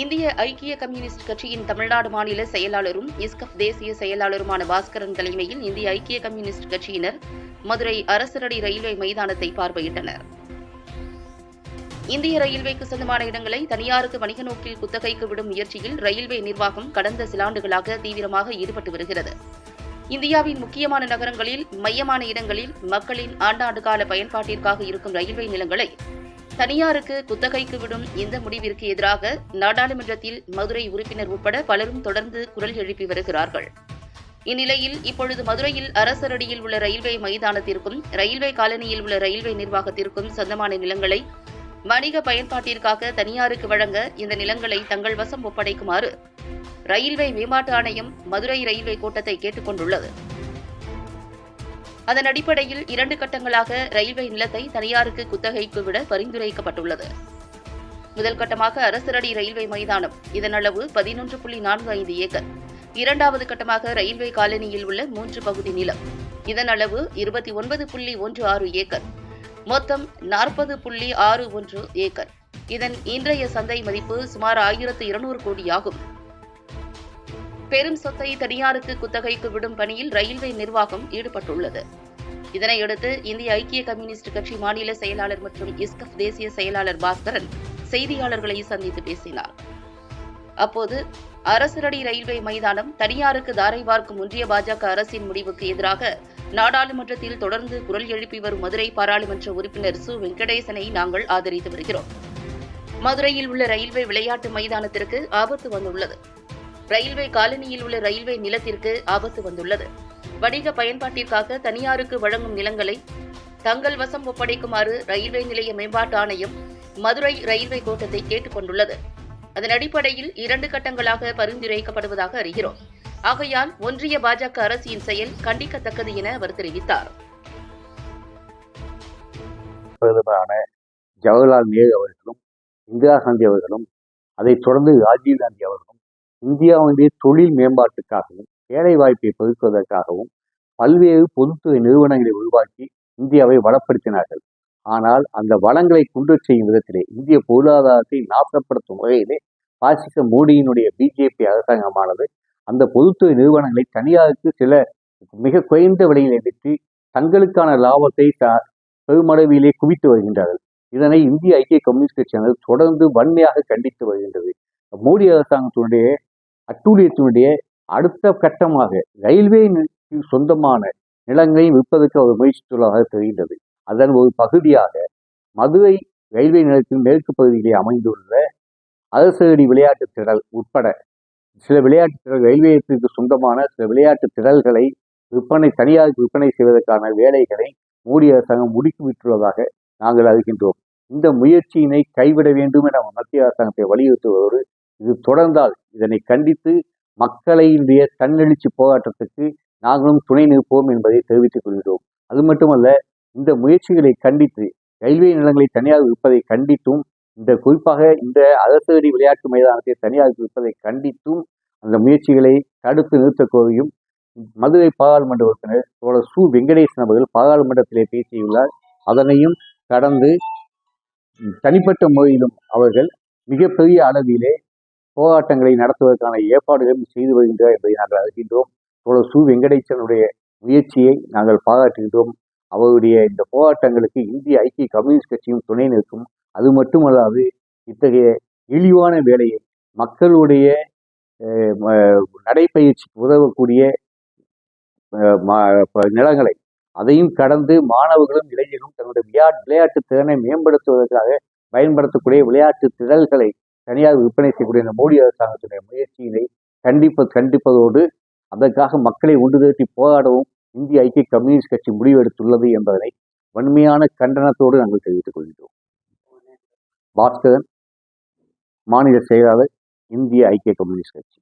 இந்திய ஐக்கிய கம்யூனிஸ்ட் கட்சியின் தமிழ்நாடு மாநில செயலாளரும் இஸ்கப் தேசிய செயலாளருமான பாஸ்கரன் தலைமையில் இந்திய ஐக்கிய கம்யூனிஸ்ட் கட்சியினர் மதுரை அரசரடி ரயில்வே மைதானத்தை பார்வையிட்டனர். இந்திய ரயில்வேக்கு சொந்தமான இடங்களை தனியாருக்கு வணிக நோக்கில் குத்தகைக்கு விடும் முயற்சியில் ரயில்வே நிர்வாகம் கடந்த சில ஆண்டுகளாக தீவிரமாக ஈடுபட்டு வருகிறது. இந்தியாவின் முக்கியமான நகரங்களில் மையமான இடங்களில் மக்களின் ஆண்டாண்டு கால பயன்பாட்டிற்காக இருக்கும் ரயில்வே நிலங்களை தனியாருக்கு குத்தகைக்கு விடும் இந்த முடிவிற்கு எதிராக நாடாளுமன்றத்தில் மதுரை உறுப்பினர் உட்பட பலரும் தொடர்ந்து குரல் எழுப்பி வருகிறார்கள். இந்நிலையில் இப்பொழுது மதுரையில் அரசரடியில் உள்ள ரயில்வே மைதானத்திற்கும் ரயில்வே காலனியில் உள்ள ரயில்வே நிர்வாகத்திற்கும் சொந்தமான நிலங்களை வணிக பயன்பாட்டிற்காக தனியாருக்கு வழங்க இந்த நிலங்களை தங்கள் வசம் ஒப்படைக்குமாறு ரயில்வே மேம்பாட்டு ஆணையம் மதுரை ரயில்வே கோட்டத்தை கேட்டுக் கொண்டுள்ளது அதன் அடிப்படையில் இரண்டு கட்டங்களாக ரயில்வே நிலத்தை தனியாருக்கு குத்தகைக்கு விட பரிந்துரைக்கப்பட்டுள்ளது. முதல் கட்டமாக அரசரடி ரயில்வே மைதானம். இதன் அளவு பதினொன்று புள்ளி நான்கு ஐந்து ஏக்கர். இரண்டாவது கட்டமாக ரயில்வே காலனியில் உள்ள மூன்று பகுதி நிலம். இதன் அளவு இருபத்தி ஒன்பது புள்ளி ஒன்று ஆறு ஏக்கர். மொத்தம் நாற்பது புள்ளி ஆறு ஒன்று ஏக்கர். இதன் இன்றைய சந்தை மதிப்பு சுமார் ஆயிரத்து இருநூறு கோடியாகும். பெரும் சொத்தை தனியாருக்கு குத்தகைக்கு விடும் பணியில் ரயில்வே நிர்வாகம் ஈடுபட்டுள்ளது. இதனையடுத்து இந்திய ஐக்கிய கம்யூனிஸ்ட் கட்சி மாநில செயலாளர் மற்றும் இஸ்கப் தேசிய செயலாளர் பாஸ்கரன் செய்தியாளர்களை சந்தித்து பேசினார். அப்போது அரசரடி ரயில்வே மைதானம் தனியாருக்கு தாரை பார்க்கும் ஒன்றிய பாஜக அரசின் முடிவுக்கு எதிராக நாடாளுமன்றத்தில் தொடர்ந்து குரல் எழுப்பி வரும் மதுரை பாராளுமன்ற உறுப்பினர் சு. வெங்கடேசனை நாங்கள் ஆதரித்து வருகிறோம். மதுரையில் உள்ள ரயில்வே விளையாட்டு மைதானத்திற்கு ஆபத்து வந்துள்ளது. ரயில்வே காலனியில் உள்ள ரயில்வே நிலத்திற்கு ஆபத்து வந்துள்ளது. வணிக பயன்பாட்டிற்காக தனியாருக்கு வழங்கும் நிலங்களை தங்கள் வசம் ஒப்படைக்குமாறு ரயில்வே நிலைய மேம்பாட்டு ஆணையம் மதுரை ரயில்வே கோட்டத்தை கேட்டுக்கொண்டுள்ளது அதன் அடிப்படையில் இரண்டு கட்டங்களாக பரிந்துரைக்கப்படுவதாக அறிகிறோம். ஆகையால் ஒன்றிய பாஜக அரசின் செயல் கண்டிக்கத்தக்கது என அவர் தெரிவித்தார். பிரதமரான ஜவஹர்லால் நேரு அவர்களும் இந்திரா காந்தி அவர்களும் அதைத் தொடர்ந்து ராஜீவ் காந்தி அவர்களும் இந்தியாவினுடைய தொழில் மேம்பாட்டுக்காகவும் வேலை வாய்ப்பை பெருக்குவதற்காகவும் பல்வேறு பொதுத்துறை நிறுவனங்களை உருவாக்கி இந்தியாவை வளப்படுத்தினார்கள். ஆனால் அந்த வளங்களை குன்று செய்யும் விதத்திலே இந்திய பொருளாதாரத்தை நாசப்படுத்தும் வகையிலே பாசிச மோடியினுடைய பிஜேபி அரசாங்கமானது அந்த பொதுத்துறை நிறுவனங்களை தனியாருக்கு சில மிக குறைந்த விலையில் எடுத்து தங்களுக்கான லாபத்தை த- பெருமளவிலே குவித்து வருகின்றார்கள். இதனை இந்திய ஐக்கிய கம்யூனிஸ்ட் கட்சியானது தொடர்ந்து வன்மையாக கண்டித்து வருகின்றது. மோடி அரசாங்கத்தினுடைய அட்டூழியத்தினுடைய அடுத்த கட்டமாக ரயில்வே சொந்தமான நிலங்களை விற்பதற்கு அவர் முயற்சித்துள்ளதாக தெரிகின்றது. அதன் ஒரு பகுதியாக மதுரை ரயில்வே நிலையத்தின் மேற்கு பகுதியிலே அமைந்துள்ள அரசடி விளையாட்டு திடல் உட்பட சில விளையாட்டு திடல் ரயில்வேயத்திற்கு சொந்தமான சில விளையாட்டு திடல்களை விற்பனை தனியாருக்கு விற்பனை செய்வதற்கான வேலைகளை மோடி அரசாங்கம் முடுக்கிவிட்டுள்ளதாக நாங்கள் அறிகின்றோம். இந்த முயற்சியினை கைவிட வேண்டும் என மத்திய அரசாங்கத்தை வலியுறுத்துவதோடு இது தொடர்ந்தால் இதனை கண்டித்து மக்களினுடைய தன்னெழுச்சி போராட்டத்துக்கு நாங்களும் துணை நிற்போம் என்பதை தெரிவித்துக் கொள்கிறோம். அது மட்டுமல்ல இந்த முயற்சிகளை கண்டித்து ரயில்வே நிலங்களை தனியார் விற்பதை கண்டித்தும் இந்த குறிப்பாக இந்த அரசடி விளையாட்டு மைதானத்தை தனியாக விற்பதை கண்டித்தும் அந்த முயற்சிகளை தடுத்து நிறுத்த கோரியும் மதுரை பாராளுமன்ற உறுப்பினர் தோழர் சு. வெங்கடேசன் அவர்கள் பாராளுமன்றத்திலே பேசியுள்ளார். அதனையும் கடந்து தனிப்பட்ட முறையிலும் அவர்கள் மிகப்பெரிய அளவிலே போராட்டங்களை நடத்துவதற்கான ஏற்பாடுகளும் செய்து வருகின்றார் என்பதை நாங்கள் அறிகின்றோம். தோழர் சு வெங்கடேசனுடைய முயற்சியை நாங்கள் பாராட்டுகின்றோம். அவருடைய இந்த போராட்டங்களுக்கு இந்திய ஐக்கிய கம்யூனிஸ்ட் கட்சியும் துணை நிற்கும். அது மட்டுமல்லாது இத்தகைய இழிவான வேலையை மக்களுடைய நடைப்பயிற்சி உதவக்கூடிய நிலங்களை அதையும் கடந்து மாணவர்களும் இளைஞர்களும் தங்களுடைய விளையாட்டு விளையாட்டு திறனை மேம்படுத்துவதற்காக பயன்படுத்தக்கூடிய விளையாட்டு திடல்களை தனியார் விற்பனை செய்யக்கூடிய இந்த மோடி அரசாங்கத்துடைய முயற்சியினை கண்டிப்ப கண்டிப்பதோடு அதற்காக மக்களை ஒன்று திரட்டி போராடவும் இந்திய ஐக்கிய கம்யூனிஸ்ட் கட்சி முடிவெடுத்துள்ளது என்பதனை வன்மையான கண்டனத்தோடு நாங்கள் தெரிவித்துக் கொள்கிறோம் பாஸ்கரன் மாநில செயலாளர் இந்திய ஐக்கிய கம்யூனிஸ்ட் கட்சி.